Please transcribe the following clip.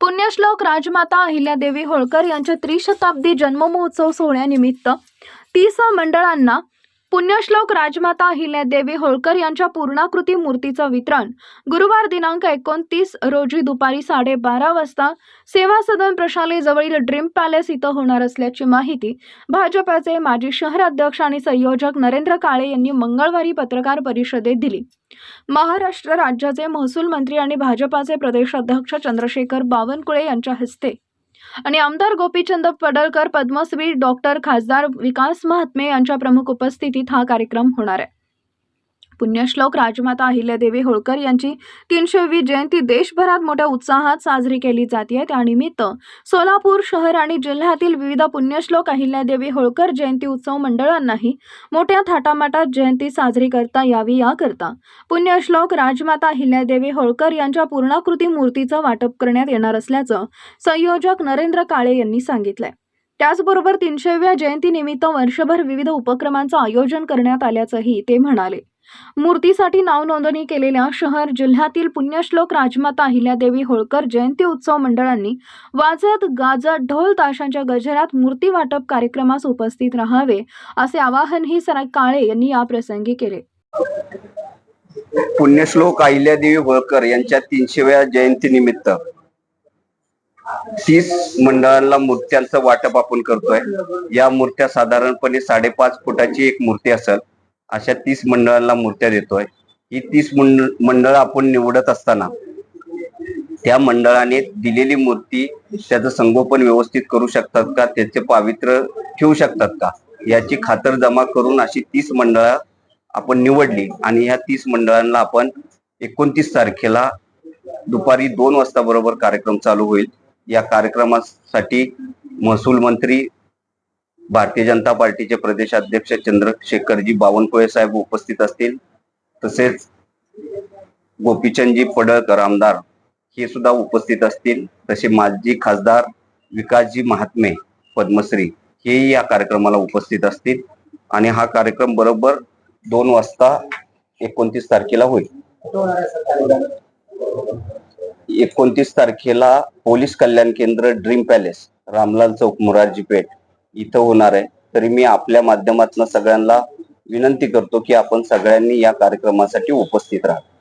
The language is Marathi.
पुण्यश्लोक राजमाता अहिल्यादेवी होळकर यांच्या त्रिशताब्दी जन्ममहोत्सव सोहळ्यानिमित्त तीस मंडळांना पुण्यश्लोक राजमाता अहिल्यादेवी होळकर यांच्या पूर्णाकृती मूर्तीचं वितरण. गुरुवार दिनांक एकोणतीस रोजी दुपारी साडेबारा वाजता सेवा सदन प्रशालेजवळील ड्रीम पॅलेस इथं होणार असल्याची माहिती भाजपाचे माजी शहर अध्यक्ष आणि संयोजक नरेंद्र काळे यांनी मंगळवारी पत्रकार परिषदेत दिली. महाराष्ट्र राज्याचे महसूल मंत्री आणि भाजपाचे प्रदेशाध्यक्ष चंद्रशेखर बावनकुळे यांच्या हस्ते आणि आमदार गोपीचंद पडळकर पद्मश्री डॉक्टर खासदार विकास महात्मे यांच्या प्रमुख उपस्थितीत हा कार्यक्रम होणार आहे. पुण्यश्लोक राजमाता अहिल्यादेवी होळकर यांची तीनशेवी जयंती देशभरात मोठ्या उत्साहात साजरी केली जाते. त्यानिमित्त सोलापूर शहर आणि जिल्ह्यातील विविध पुण्यश्लोक अहिल्यादेवी होळकर जयंती उत्सव मंडळांनाही मोठ्या थाटामाटात जयंती साजरी करता यावी याकरता पुण्यश्लोक राजमाता अहिल्यादेवी होळकर यांच्या पूर्णाकृती मूर्तीचं वाटप करण्यात येणार असल्याचं संयोजक नरेंद्र काळे यांनी सांगितलंय. त्याचबरोबर तीनशेव्या जयंतीनिमित्त वर्षभर विविध उपक्रमांचं आयोजन करण्यात आल्याचंही ते म्हणाले. मूर्तीसाठी नावनोंदणी केलेल्या शहर जिल्ह्यातील पुण्यश्लोक राजमाता अहिल्यादेवी होळकर जयंती उत्सव मंडळांनी वाजत गाजत ढोल ताशांच्या गजरात मूर्ती वाटप कार्यक्रमास उपस्थित राहावे असे आवाहनही सरा काळे यांनी याप्रसंगी केले. पुण्यश्लोक अहिल्यादेवी होळकर यांच्या तीनशेव्या जयंतीनिमित्त तीस मंडळांना मूर्त्यांचं वाटप आपण करतोय. या मूर्त्या साधारणपणे साडेपाच फुटाची एक मूर्ती असेल. अशा तीस मंडळांना मूर्त्या देतोय. ही तीस मंडळ मंडळ आपण निवडत असताना त्या मंडळाने दिलेली मूर्ती त्याचं संगोपन व्यवस्थित करू शकतात का? त्याचे पावित्र्य ठेवू शकतात का? याची खातर जमा करून अशी तीस मंडळं आपण निवडली आणि ह्या तीस मंडळांना आपण एकोणतीस तारखेला दुपारी दोन वाजता बरोबर कार्यक्रम चालू होईल. या कार्यक्रमासाठी महसूल मंत्री भारतीय जनता पार्टीचे प्रदेशाध्यक्ष चंद्रशेखरजी बावनकुळे साहेब उपस्थित असतील. तसेच गोपीचंदजी पडळकर आमदार हे सुद्धा उपस्थित असतील. तसे माजी खासदार विकासजी महात्मे पद्मश्री हेही या कार्यक्रमाला उपस्थित असतील. आणि हा कार्यक्रम बरोबर दोन वाजता एकोणतीस तारखेला होईल. एकोणतीस तारखेला पोलीस कल्याण केंद्र ड्रीम पॅलेस रामलाल चौक मुरारजी पेठ. इथं होणार आहे. तरी मी आपल्या माध्यमातून सगळ्यांना विनंती करतो की आपण सगळ्यांनी या कार्यक्रमासाठी उपस्थित राहा